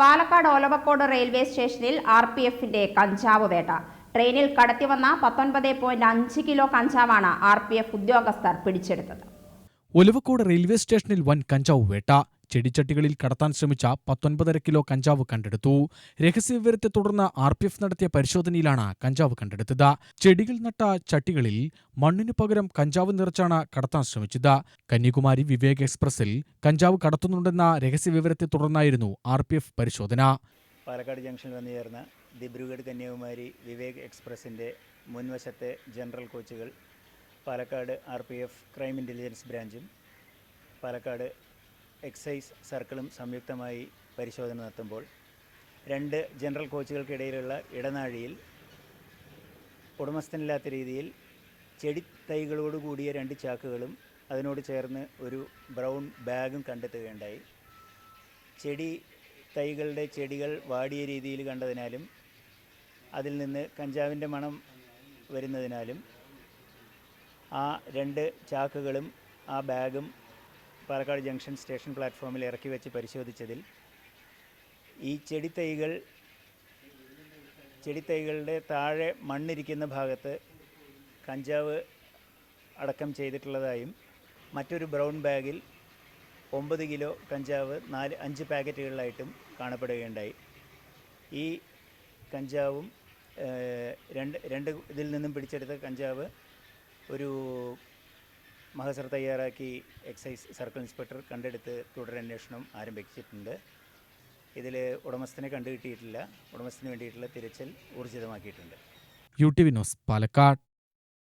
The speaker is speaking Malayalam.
പാലക്കാട് ഒലവക്കോട് റെയിൽവേ സ്റ്റേഷനിൽ ആർ പി എഫിന്റെ കഞ്ചാവ് വേട്ട. ട്രെയിനിൽ കടത്തിവന്ന പത്തൊൻപത് പോയിന്റ് അഞ്ച് കിലോ കഞ്ചാവാണ് ആർ പി എഫ് ഉദ്യോഗസ്ഥർ പിടിച്ചെടുത്തത്. ഒലവക്കോട് റെയിൽവേ സ്റ്റേഷനിൽ വൻ കഞ്ചാവ് വേട്ട. ചെടിച്ചട്ടികളിൽ കടത്താൻ ശ്രമിച്ച പത്തൊൻപതര കിലോ കഞ്ചാവ് കണ്ടെടുത്തു. രഹസ്യവിവരത്തെ തുടർന്ന് ആർ പി എഫ് നടത്തിയ പരിശോധനയിലാണ് കഞ്ചാവ് കണ്ടെടുത്തത്. ചെടികൾ നട്ട ചട്ടികളിൽ മണ്ണിനു പകരം കഞ്ചാവ് നിറച്ചാണ് കടത്താൻ ശ്രമിച്ചത്. കന്യാകുമാരി വിവേക് എക്സ്പ്രസിൽ കഞ്ചാവ് കടത്തുന്നുണ്ടെന്ന രഹസ്യവിവരത്തെ തുടർന്നായിരുന്നു ആർ പി എഫ് പരിശോധന. പാലക്കാട് ജംഗ്ഷനിൽ വന്നു ചേർന്ന ദിബ്രുഗഡ് കന്യാകുമാരി വിവേക് എക്സ്പ്രസിന്റെ മുൻവശത്തെ ജനറൽ കോച്ചുകൾ Palakkad R P F crime intelligence ബ്രാഞ്ചും Palakkad excise സർക്കിളും സംയുക്തമായി പരിശോധന നടത്തുമ്പോൾ രണ്ട് ജനറൽ കോച്ചുകൾക്കിടയിലുള്ള ഇടനാഴിയിൽ ഉടമസ്ഥനില്ലാത്ത രീതിയിൽ ചെടി തൈകളോട് കൂടിയ രണ്ട് ചാക്കുകളും അതിനോട് ചേർന്ന് ഒരു ബ്രൗൺ ബാഗും കണ്ടെത്തുകയുണ്ടായി. ചെടി തൈകളുടെ ചെടികൾ വാടിയ രീതിയിൽ കണ്ടതിനാലും അതിൽ നിന്ന് കഞ്ചാവിന്റെ മണം വരുന്നതിനാലും ആ രണ്ട് ചാക്കുകളും ആ ബാഗും പാലക്കാട് ജംഗ്ഷൻ സ്റ്റേഷൻ പ്ലാറ്റ്ഫോമിൽ ഇറക്കി വെച്ച് പരിശോധിച്ചതിൽ ഈ ചെടി തൈകൾ ചെടി തൈകളുടെ താഴെ മണ്ണിരിക്കുന്ന ഭാഗത്ത് കഞ്ചാവ് അടക്കം ചെയ്തിട്ടുള്ളതായും മറ്റൊരു ബ്രൗൺ ബാഗിൽ ഒമ്പത് കിലോ കഞ്ചാവ് നാല് അഞ്ച് പാക്കറ്റുകളിലായിട്ടും കാണപ്പെടുകയുണ്ടായി. ഈ കഞ്ചാവും രണ്ട് രണ്ട് ഇതിൽ നിന്നും പിടിച്ചെടുത്ത കഞ്ചാവ് ഒരു മഹസർ തയ്യാറാക്കി എക്സൈസ് സർക്കിൾ ഇൻസ്പെക്ടർ കണ്ടെടുത്ത് തുടരന്വേഷണം ആരംഭിച്ചിട്ടുണ്ട്. ഇതിൽ ഉടമസ്ഥനെ കണ്ടുകിട്ടിയിട്ടില്ല. ഉടമസ്ഥന് വേണ്ടിയിട്ടുള്ള തിരച്ചിൽ ഊർജിതമാക്കിയിട്ടുണ്ട്. U T Vinod Palakkad.